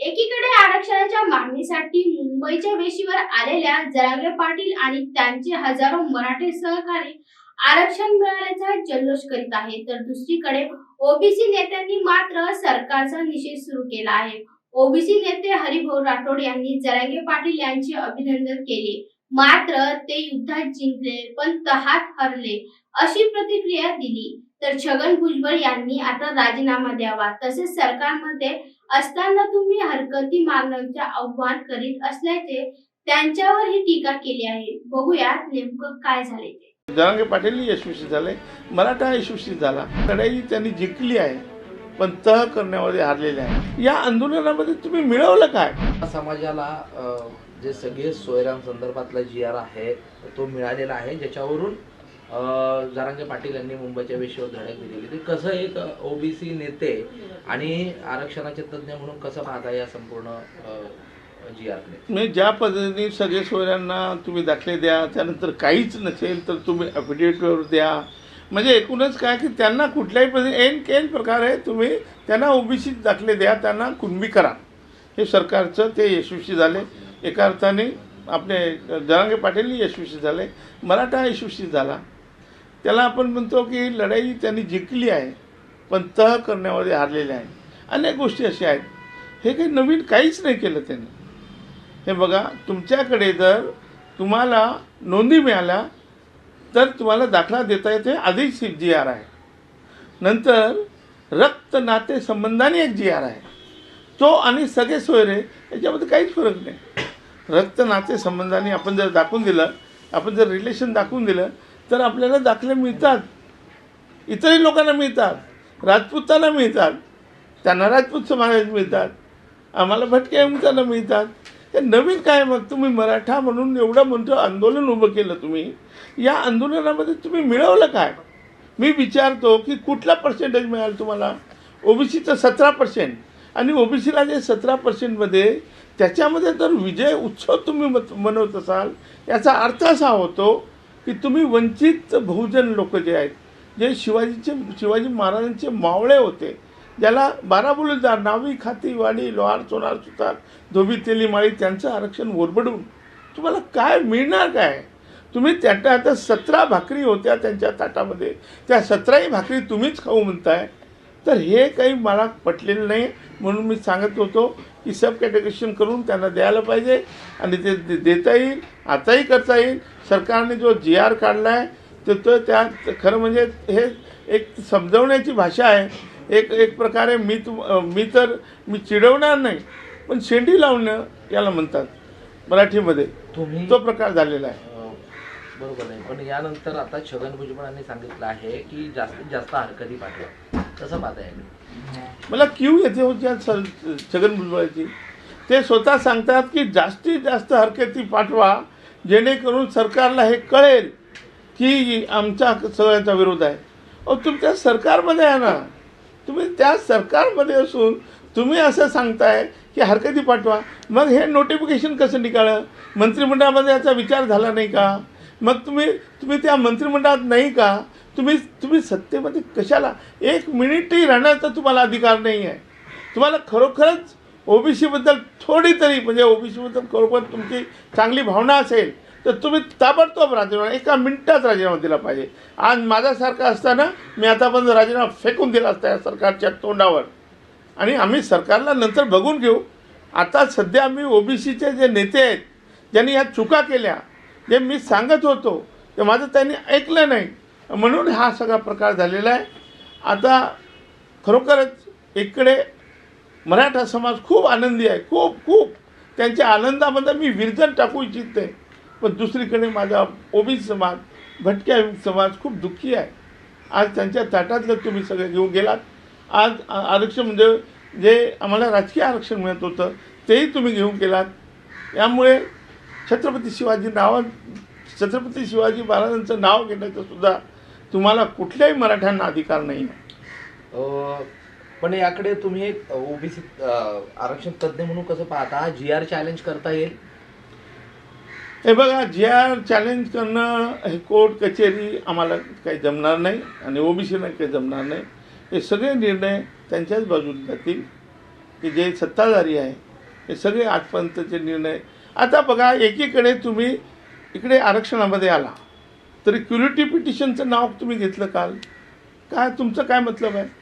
एकीकडे आरक्षणाच्या मागणीसाठी मुंबईच्या वेशीवर आलेल्या जरांगे पाटील आणि त्यांचे हजारो मराठी सहकारी आरक्षण मिळाल्याचा जल्लोष करीत आहे. तर दुसरीकडे ओबीसी नेत्यांनी मात्र सरकारचा निषेध सुरू केला आहे. ओबीसी नेते हरिभाऊ राठोड यांनी जरांगे पाटील यांचे अभिनंदन केले. मात्र ते युद्धात जिंकले पण तहात हरले अशी प्रतिक्रिया दिली. तर छगन भुजबळ यांनी आता राजीनामा द्यावा. तसेच सरकारमध्ये असताना तुम्ही हरकती मागण्याचे आव्हान करीत असल्याचे त्यांच्यावर ही टीका केली आहे. बघूयात नेमकं काय झाले ते. जरांगे पाटील यशस्वी झाले. मराठा यशस्वी झाला. लढाई त्यांनी जिंकली आहे पण तह करण्यामध्ये हारलेले आहे. या आंदोलनामध्ये तुम्ही मिळवलं काय? समाजाला जे सगळे सोयराम संदर्भातला जी आर आहे तो मिळालेला आहे ज्याच्यावरून जरांगे पाटील यांनी मुंबईच्या विषयावर धडक दिलेली. ते कसं एक ओबीसी नेते आणि आरक्षणाचे तज्ज्ञ म्हणून कसं पाहता या संपूर्ण जी म्हणजे ज्या पद्धतीने सगळे सोयऱ्यांना तुम्ही दाखले द्या त्यानंतर काहीच नसेल तर तुम्ही अफिडेविटवर द्या. म्हणजे एकूणच काय की त्यांना कुठल्याही पद्धती एन केन प्रकारे तुम्ही त्यांना ओबीसी दाखले द्या त्यांना कुणबी करा. हे सरकारचं ते यशस्वी झाले. एका अर्थाने आपले जरांगे पाटील यशस्वी झाले. मराठा यशस्वी झाला. त्याला आपण म्हणतो की लढाई त्यांनी जिंकली आहे पण तह करण्यामध्ये हारलेले आहे. अनेक गोष्टी अशा आहेत. हे काही नवीन काहीच नाही केलं त्यांनी. हे बघा तुमच्याकडे जर तुम्हाला नोंदी मिळाल्या तर तुम्हाला दाखला देता येते आधीच जी आर आहे. नंतर रक्त नाते संबंधाने एक जी आर आहे. तो आणि सगळे सोयरे याच्यामध्ये काहीच फरक नाही. रक्त नाते संबंधाने आपण जर दाखवून दिलं आपण जर रिलेशन दाखवून दिलं तर आपल्याला दाखले मिळतात. इतरही लोकांना मिळतात. राजपूतांना मिळतात. त्यांना राजपूत समाजात मिळतात. आम्हाला भटक्या मुलांना मिळतात. हे नवीन काय मग? तुम्ही मराठा म्हणून एवढं म्हणतो आंदोलन उभं केलं तुम्ही. या आंदोलनामध्ये तुम्ही मिळवलं काय? मी विचारतो की कुठला पर्सेंटेज मिळाला तुम्हाला? ओबीसीचं सतरा पर्सेंट आणि ओबीसीला जे सतरा पर्सेंटमध्ये त्याच्यामध्ये जर विजय उत्सव तुम्ही मत- मनवत असाल याचा अर्थ असा होतो की तुम्ही वंचित बहुजन लोक जे आहेत जे शिवाजीचे शिवाजी महाराजांचे मावळे होते ज्याला बारा नावी खाती वाडी लोहार सोनार सुतार धोबी तेली माळी त्यांचं आरक्षण ओरबडून तुम्हाला काय मिळणार काय? तुम्ही त्याच्या आता सतरा भाकरी होत्या त्यांच्या ताटामध्ये. त्या सतराही भाकरी तुम्हीच खाऊ म्हणताय. तर हे काही मला पटलेलं नाही. म्हणून मी सांगत होतो की सब कॅटेगरेशन करून त्यांना द्यायला पाहिजे आणि ते देता येईल आताही करता येईल. सरकारने जो जी आर काढला आहे तर तो त्यात खरं म्हणजे हे एक समजवण्याची भाषा आहे. एक एक प्रकारे मी तुम अं, मी तर मी चिडवणार नाही पण शेंडी लावणं याला म्हणतात मराठीमध्ये. तो प्रकार झालेला आहे. अ, बरोबर आहे. पण यानंतर आता छगन भुजबळांनी सांगितलं आहे की जास्तीत जास्त हरकती पाठवा. तसं पाहता येईल मला क्यू येते होत्या सर छगन भुजबळाची. ते स्वतः सांगतात की जास्तीत जास्त हरकती पाठवा जेणेकरून सरकारला हे कळेल की आमचा सगळ्यांचा विरोध आहे. अहो तुमच्या सरकारमध्ये आहे ना तुम्ही त्या सरकारमध्ये असून तुम्ही असं सांगताय की हरकती पाठवा. मग हे नोटिफिकेशन कसं निघालं? मंत्रिमंडळामध्ये याचा विचार झाला नाही का? मग तुम्ही तुम्ही त्या मंत्रिमंडळात नाही का? तुम्ही तुम्ही सत्तेमध्ये कशाला? एक मिनिटही राहण्याचा तुम्हाला अधिकार नाही आहे. तुम्हाला खरोखरच ओबीसीबद्दल थोडी तरी म्हणजे ओबीसीबद्दल खरोखर तुमची चांगली भावना असेल तर तुम्ही ताबडतोब राजीनामा एका मिनिटात राजीनामा दिला पाहिजे. आज माझ्यासारखा असताना मी आतापर्यंत राजीनामा फेकून दिला असता या सरकारच्या तोंडावर. आणि आम्ही सरकारला नंतर बघून घेऊ. आता सध्या आम्ही ओबीसीचे जे नेते आहेत ज्यांनी ह्या चुका केल्या जे मी सांगत होतो ते माझं त्यांनी ऐकलं नाही. म्हणून हा सगळा प्रकार झालेला आहे. आता खरोखरच इकडे मराठा समाज खूप आनंदी आहे. खूप खूप. त्यांच्या आनंदामध्ये मी विरजन टाकू इच्छिते. पण दुसरीकडे माझा ओबीसी समाज भटक्या समाज खूप दुःखी आहे. आज त्यांच्या ताटातलं तुम्ही सगळे घेऊन गेलात. आज आरक्षण म्हणजे जे आम्हाला राजकीय आरक्षण मिळत होतं तेही तुम्ही घेऊन गेलात. यामुळे छत्रपती शिवाजी नावा छत्रपती शिवाजी महाराजांचं नाव घेण्याचं सुद्धा तुम्हाला कुठल्याही मराठ्यांना अधिकार नाही आहे. पण याकडे तुम्ही एक ओबीसी आरक्षण तज्ज्ञ म्हणून कसं पाहता? जी आर चॅलेंज करता येईल? हे बघा जे आर चॅलेंज करणं हे कोर्ट कचेरी आम्हाला काही जमणार नाही आणि ओबीसीला काही जमणार नाही. हे सगळे निर्णय त्यांच्याच बाजूने जातील. की जे सत्ताधारी आहे हे सगळे आजपर्यंतचे निर्णय. आता बघा एकीकडे तुम्ही इकडे आरक्षणामध्ये आला. तरी क्युरिटी पिटिशनचं नाव तुम्ही घेतलं काल. काय तुमचं काय मतलब आहे?